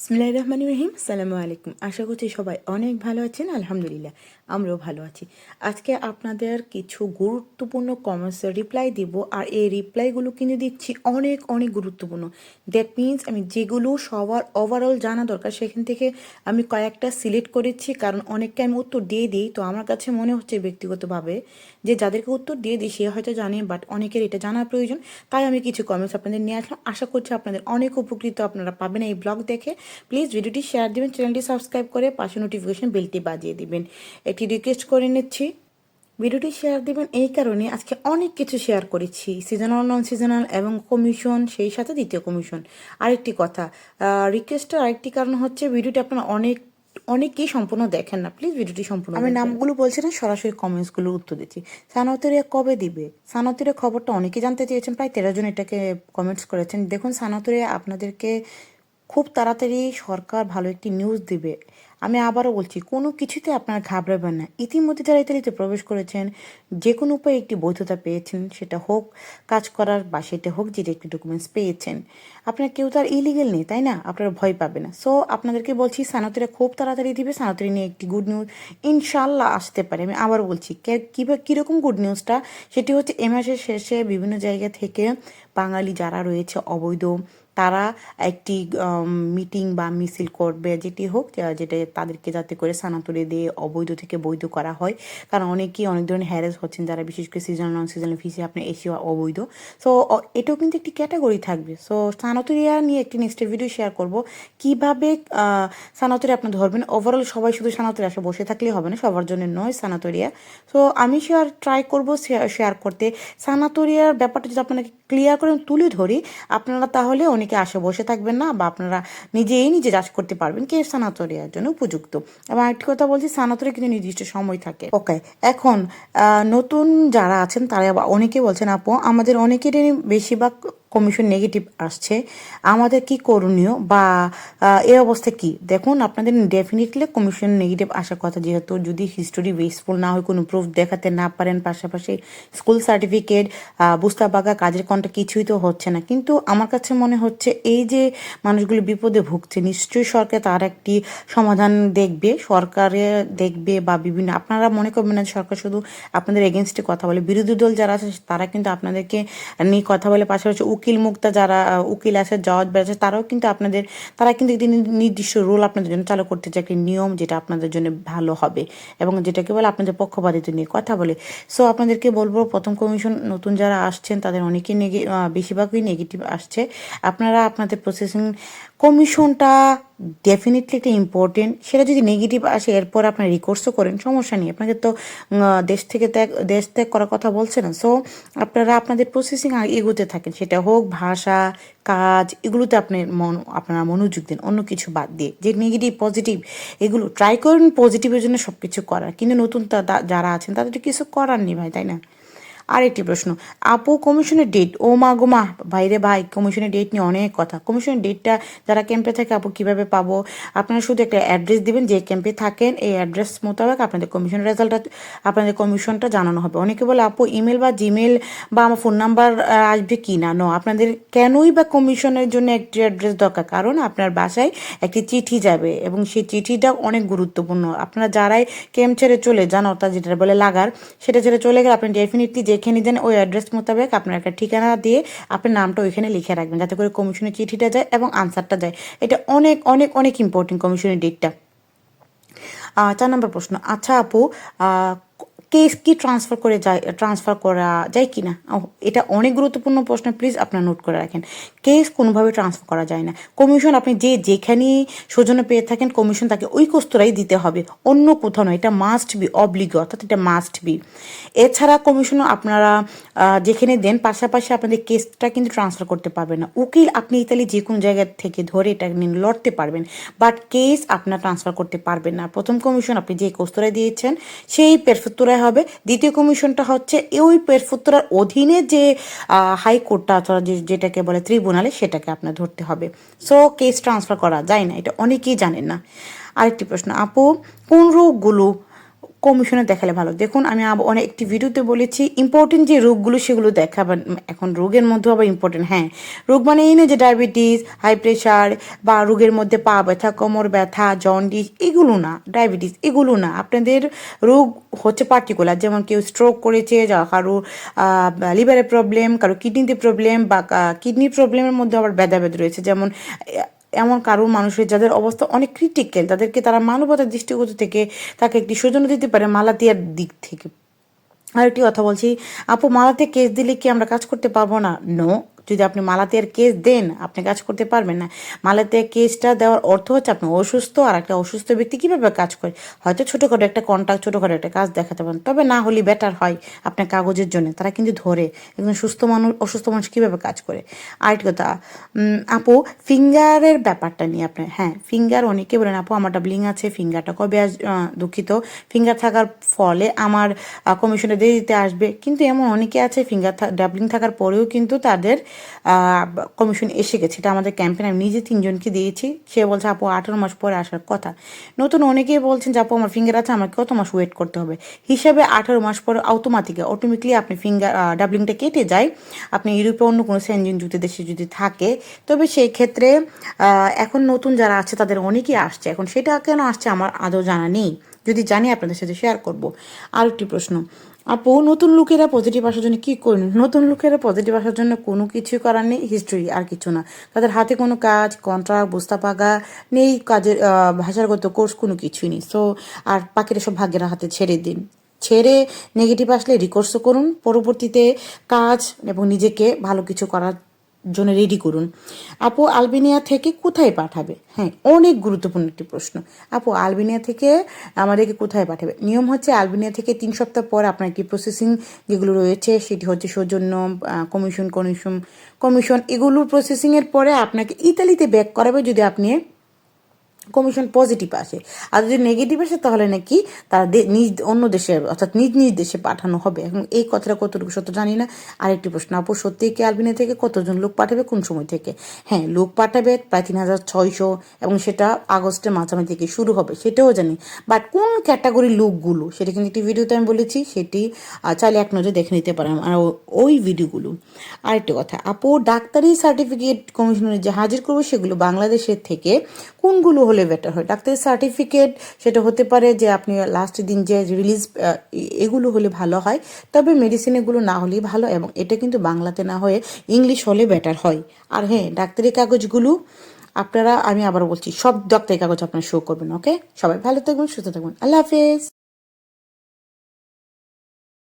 বিসমিল্লাহির রহমানির রহিম। সালামু আলাইকুম। আশা করছি সবাই অনেক ভালো আছেন। আলহামদুলিল্লাহ, আমরাও ভালো আছি। আজকে আপনাদের কিছু গুরুত্বপূর্ণ কমেন্টসের রিপ্লাই দিব। আর এই রিপ্লাইগুলো কিন্তু দিচ্ছি অনেক অনেক গুরুত্বপূর্ণ। দ্যাট মিন্স আমি যেগুলো সবার ওভারঅল জানা দরকার, সেখান থেকে আমি কয়েকটা সিলেক্ট করেছি। কারণ অনেককে আমি উত্তর দিয়ে দিই। তো আমার কাছে মনে হচ্ছে ব্যক্তিগতভাবে যে যাদেরকে উত্তর দিয়ে দিই, সে হয়তো জানে বাট অনেকের এটা জানা প্রয়োজন। তাই আমি কিছু কমেন্টস আপনাদের নিয়ে আসলাম। আশা করছি আপনাদের অনেক উপকৃত আপনারা পাবেন এই ব্লগ দেখে। প্লিজ ভিডিওটি শেয়ার দিবেন চ্যানেলটি সাবস্ক্রাইব করে পাশে নোটিফিকেশন বেলটি বাজিয়ে দিবেন। একটি রিকোয়েস্ট করে নিচ্ছি। ভিডিওটি শেয়ার দিবেন এই কারণে আজকে অনেক কিছু শেয়ার করেছি। সিজনাল নন সিজনাল এবং কমিশন সেই সাথে দ্বিতীয় কমিশন আরেকটি কথা রিকোয়েস্টের আরেকটি কারণ হচ্ছে ভিডিওটি আপনারা অনেক অনেকেই সম্পূর্ণ দেখেন না। প্লিজ ভিডিওটি সম্পূর্ণ আমি নামগুলো বলছি না সরাসরি কমেন্টসগুলো উত্তর দিচ্ছি। সানাতরিয়া কবে দিবে? সানাতরিয়া খবরটা অনেকে জানতে চেয়েছেন প্রায় তেরো জন এটাকে কমেন্টস করেছেন। দেখুন সানাতরিয়া আপনাদেরকে খুব তাড়াতাড়ি সরকার ভালো একটি নিউজ দিবে। আমি আবারও বলছি, কোনো কিছুতে আপনারা ঘাবড়াবেন না। ইতিমধ্যে যারা ইতালিতে প্রবেশ করেছেন যে কোনো উপায়ে একটি বৈধতা পেয়েছেন, সেটা হোক কাজ করার বা সেটা হোক যেটা একটি ডকুমেন্টস পেয়েছেন। আপনার কেউ তার ইলিগেল নেই, তাই না? আপনারা ভয় পাবে না। সো আপনাদেরকে বলছি, সানাতিরা খুব তাড়াতাড়ি দিবে। সানাতিরি নিয়ে একটি গুড নিউজ ইনশাল্লাহ আসতে পারে। আমি আবার বলছি কীভাবে কীরকম গুড নিউজটা সেটি হচ্ছে, এ মাসের শেষে বিভিন্ন জায়গা থেকে বাঙালি যারা রয়েছে, অবৈধ তারা একটি মিটিং বা মিছিল করবে, যেটি হোক যেটা তাদেরকে যাতে করে স্থানান্তরে দিয়ে অবৈধ থেকে বৈধ করা হয়। কারণ অনেকেই অনেক ধরনের হ্যারেস হচ্ছেন যারা বিশেষ করে সিজনাল নন সিজনাল ফিসে আপনি এসিও অবৈধ। সো এটাও কিন্তু একটি ক্যাটাগরি থাকবে। সো স্থানান্তরিয়া নিয়ে একটি নেক্সট ভিডিও শেয়ার করব। কীভাবে স্থানান্তরে আপনি ধরবেন? ওভারঅল সবাই শুধু স্থানান্তরে আসে, বসে থাকলেই হবে না, সবার জন্য নয় স্থানান্তরিয়া। সো আমি শেয়ার ট্রাই করব শেয়ার করতে। স্থানান্তরিয়ার ব্যাপারটা যদি আপনাকে ক্লিয়ার করে তুলে ধরি, আপনারা তাহলে অনেকে আসে, বসে থাকবেন না বা আপনারা নিজেই নিজে যাচ করতে পারবেন। কে স্থানান্তরিয়ার জন্য উপযুক্ত। এবং আরেকটি কথা বলছি স্থানান্তরে কিন্তু নির্দিষ্ট সময় থাকে। ওকে এখন নতুন যারা আছেন, তারা অনেকে বলছেন, আপু, আমাদের অনেকেরই বেশিরভাগ কমিশন নেগেটিভ আসছে। আমাদের কি করণীয় বা এ অবস্থা কি? দেখুন, আপনাদের ডেফিনেটলি কমিশন নেগেটিভ আসার কথা, যেহেতু যদি হিস্টোরি বেসফুল না হয়, কোনো প্রুফ দেখাতে না পারেন, পাশাপাশি স্কুল সার্টিফিকেট বুস্তা বাগা কাজের কন্টা কিছুই তো হচ্ছে না। কিন্তু আমার কাছে মনে হচ্ছে, এই যে মানুষগুলি বিপদে ভুগছে, নিশ্চয়ই সরকার তার একটি সমাধান দেখবে, সরকারে দেখবে বা বিভিন্ন, আপনারা মনে করবেন না সরকার শুধু আপনাদের এগেনস্টে কথা বলে, বিরোধী দল যারা আছে, তারা কিন্তু আপনাদেরকে নিয়ে কথা বলে, পাশাপাশি উকিল মুক্তা যারা উকিল আছে, জজ আছে, তারাও কিন্তু আপনাদের, তারা কিন্তু একটি নির্দিষ্ট রোল আপনাদের জন্য চালু করতে চায়, একটি নিয়ম যেটা আপনাদের জন্য ভালো হবে এবং যেটাকে বলে আপনাদের পক্ষপাতিত্ব নিয়ে কথা বলে। সো আপনাদেরকে বলব, প্রথম কমিশন নতুন যারা আসছেন, তাদের অনেকেই নেগে বেশিরভাগই নেগেটিভ আসছে। আপনারা আপনাদের প্রসেসিং কমিশনটা ডেফিনেটলি একটা ইম্পর্টেন্ট সেটা যদি নেগেটিভ আসে, এরপর আপনার রিকোর্সও করেন, সমস্যা নেই। আপনাকে তো দেশ থেকে ত্যাগ, দেশ ত্যাগ করার কথা বলছে না। সো আপনারা আপনাদের প্রসেসিং এগোতে থাকেন। সেটা হোক ভাষা, কাজ, এগুলোতে আপনি মন, আপনারা মনোযোগ দিন, অন্য কিছু বাদ দিয়ে। যে নেগেটিভ পজিটিভ এগুলো ট্রাই করুন পজিটিভের জন্য সব কিছু করার। কিন্তু নতুন যারা আছেন, তাদের কিছু করার নেই ভাই, তাই না? আরেকটি প্রশ্ন, আপু কমিশনের ডেট ও মা গো মা, ভাইরে ভাই কমিশনের ডেট নিয়ে অনেক কথা। কমিশনের ডেটটা যারা ক্যাম্পে থাকে, আপু কীভাবে পাবো? আপনারা শুধু একটা অ্যাড্রেস দিবেন, যে ক্যাম্পে থাকেন, এই অ্যাড্রেস মোতাবেক আপনাদের কমিশন রেজাল্টটা আপনাদের কমিশনটা জানানো হবে। অনেকে বলে, আপু ইমেল বা জিমেল বা আমার ফোন নাম্বার আসবে কি না? নো আপনাদের কেনই বা কমিশনের জন্য একটি অ্যাড্রেস দরকার? কারণ আপনার বাসায় একটি চিঠি যাবে, এবং সেই চিঠিটা অনেক গুরুত্বপূর্ণ। আপনারা যারাই ক্যাম্প ছেড়ে চলে যান, অর্থাৎ যেটা বলে লাগার, সেটা ছেড়ে চলে গেলে আপনি ডেফিনেটলি যে যেখানে দেন ওই অ্যাড্রেস মোতাবেক আপনার একটা ঠিকানা দিয়ে আপনার নামটা ওইখানে লিখে রাখবেন যাতে করে কমিশনের চিঠিটা যায় এবং আনসারটা যায়। এটা অনেক অনেক অনেক ইম্পর্টেন্ট কমিশনের ডেটটা চার নম্বর প্রশ্ন। আচ্ছা আপু কেস কি ট্রান্সফার করে যায় ট্রান্সফার করা যায় কি না? এটা অনেক গুরুত্বপূর্ণ প্রশ্ন প্লিজ আপনার নোট করে রাখেন। কেস কোনোভাবে ট্রান্সফার করা যায় না। কমিশন আপনি যে যেখানেই সৌজন্য পেয়ে থাকেন কমিশন তাকে ওই কস্তরাই দিতে হবে। অন্য কোথাও নয়, এটা মাস্ট বি অবলিগ অর্থাৎ এটা মাস্ট বি এছাড়া কমিশনও আপনারা যেখানে দেন, পাশাপাশি আপনাদের কেসটা কিন্তু ট্রান্সফার করতে পারবেন না। উকিল আপনি ইতালি যে কোনো জায়গা থেকে ধরে এটা নিয়ে লড়তে পারবেন বাট কেস আপনার ট্রান্সফার করতে পারবেন না। প্রথম কমিশন আপনি যে কস্তরায় দিয়েছেন, সেই পেরফুত্তরায় হবে। দ্বিতীয় কমিশনটা হচ্ছে ওই পেরফুত্তরার অধীনে যে হাইকোর্টটা অথবা যেটাকে বলে ত্রিবুনালে সেটাকে আপনার ধরতে হবে। সো, কেস ট্রান্সফার করা যায় না, এটা অনেকেই জানেন না। আরেকটি প্রশ্ন, আপু, কোন রোগগুলো কমিশনে দেখালে ভালো। দেখুন, আমি অনেক একটি ভিডিওতে বলেছি ইম্পর্টেন্ট যে রোগগুলো সেগুলো দেখাবেন। এখন রোগের মধ্যে আবার ইম্পর্টেন্ট হ্যাঁ। রোগ মানে এই না যে ডায়াবেটিস হাই প্রেশার বা রোগের মধ্যে পা ব্যথা, কোমর ব্যথা জন্ডিস এগুলো না। ডায়াবেটিস এগুলো না। আপনাদের রোগ হচ্ছে পার্টিকুলার যেমন কেউ স্ট্রোক করেছে, যা কারও লিভারের প্রবলেম কারও কিডনিতে প্রবলেম বা কিডনি প্রবলেমের মধ্যে আবার ভেদাভেদ রয়েছে। যেমন এমন কারও মানুষের যাদের অবস্থা অনেক ক্রিটিক্যাল তাদেরকে তারা মানবতার দৃষ্টিগত থেকে তাকে একটি সৌজন্য দিতে পারে মালাতিয়ার দিক থেকে। আরেকটি কথা বলছি, আপু, মালাতে কেস দিলে কি আমরা কাজ করতে পারব না? নো যদি আপনি মালাতের কেস দেন, আপনি কাজ করতে পারবেন না। মালাতে কেসটা দেওয়ার অর্থ হচ্ছে আপনি অসুস্থ আর একটা অসুস্থ ব্যক্তি কীভাবে কাজ করে? হয়তো ছোটোখাটো একটা কন্ট্যাক্ট ছোটোখাটো একটা কাজ দেখাতে পারেন। তবে না হলে বেটার হয় আপনার কাগজের জন্য। তারা কিন্তু ধরে। একজন সুস্থ মানুষ, অসুস্থ মানুষ কীভাবে কাজ করে? আরেকটি কথা আপু, ফিঙ্গারের ব্যাপারটা নিয়ে আপনার হ্যাঁ ফিঙ্গার অনেকে বলেন, আপু, আমার ডাবলিং আছে, ফিঙ্গারটা কবে আস দুঃখিত। ফিঙ্গার থাকার ফলে আমার কমিশনে দিয়ে দিতে আসবে। কিন্তু এমন অনেকে আছে, ফিঙ্গার ডাবলিং থাকার পরেও কিন্তু তাদের কমিশন এসে গেছে। এটা আমাদের ক্যাম্পেন আমি নিজে তিনজনকে দিয়েছি। সে বলছে, আপু, আঠারো মাস পরে আসার কথা। নতুন অনেকেই বলছেন যে, আপু, আমার ফিঙ্গার আছে, আমাকে কত মাস ওয়েট করতে হবে? হিসাবে আঠারো মাস পরে অটোমেটিক অটোমেটিকলি আপনি ফিঙ্গার ডাবলিংটা কেটে যায়। আপনি ইউরোপে অন্য কোনো সেনজিন যুক্ত দেশে যদি থাকে, তবে সেই ক্ষেত্রে এখন নতুন যারা আছে, তাদের অনেকেই আসছে। এখন সেটা কেন আসছে, আমার আদৌ জানা নেই। যদি জানি, আপনাদের সাথে শেয়ার করব। আরেকটি প্রশ্ন আপু, নতুন লোকেরা পজিটিভ আসার জন্য কী করুন? নতুন লোকেরা পজিটিভ আসার জন্য কোনো কিছু করার নেই হিস্ট্রি আর কিছু না। তাদের হাতে কোনো কাজ কন্ট্রাক্ট বস্তা পাকা নেই, কাজের ভাষাগত কোর্স কোনো কিছুই নেই। সো আর পাখিরা সব ভাগ্যের হাতে ছেড়ে দিন। ছেড়ে নেগেটিভ আসলে রিকোর্সও করুন। পরবর্তীতে কাজ এবং নিজেকে ভালো কিছু করার জন্য রেডি করুন। আপু আলবেনিয়া থেকে কোথায় পাঠাবে? হ্যাঁ অনেক গুরুত্বপূর্ণ একটি প্রশ্ন। আপু আলবেনিয়া থেকে আমাদেরকে কোথায় পাঠাবে? নিয়ম হচ্ছে আলবেনিয়া থেকে তিন সপ্তাহ পর আপনার কি প্রসেসিং যেগুলো রয়েছে, সেটি হচ্ছে সৌজন্য কমিশন কমিশন কমিশন এগুলোর প্রসেসিংয়ের পরে আপনাকে ইতালিতে ব্যাক করাবে যদি আপনি কমিশন পজিটিভ আসে। আর যদি নেগেটিভ আসে, তাহলে নাকি তারা নিজ অন্য দেশে, অর্থাৎ নিজ নিজ দেশে পাঠানো হবে। এখন এই কথাটা কতটুকু সত্য জানি না। আরেকটি প্রশ্ন, আপু, সত্যি কি আলবিনা থেকে কতজন লোক পাঠাবে? কোন সময় থেকে? হ্যাঁ লোক পাঠাবে প্রায় তিন হাজার ছয়শো, এবং সেটা আগস্টের মাঝামাঝি থেকে শুরু হবে, সেটাও জানি। বাট কোন ক্যাটাগরির লোকগুলো, সেটা কিন্তু একটি ভিডিওতে আমি বলেছি, সেটি চাইলে এক নজরে দেখে নিতে পারেন। আর ওই ভিডিওগুলো। আরেকটি কথা, আপু, ডাক্তারি সার্টিফিকেট কমিশনে যে হাজির করব, সেগুলো বাংলাদেশের থেকে কোনগুলো হলে বেটার হয়। ডাক্তারের সার্টিফিকেট সেটা হতে পারে যে আপনি লাস্ট দিন যে রিলিজ এগুলো হলে ভালো হয়। তবে মেডিসিন এগুলো না হলেই ভালো এবং এটা কিন্তু বাংলাতে না হয়ে ইংলিশ হলে বেটার হয়। আর হ্যাঁ ডাক্তারি কাগজগুলো আপনারা, আমি আবার বলছি, সব ডাক্তারি কাগজ আপনারা শো করবেন ওকে সবাই ভালো থাকবেন, সুস্থ থাকবেন। আল্লাহ হাফেজ।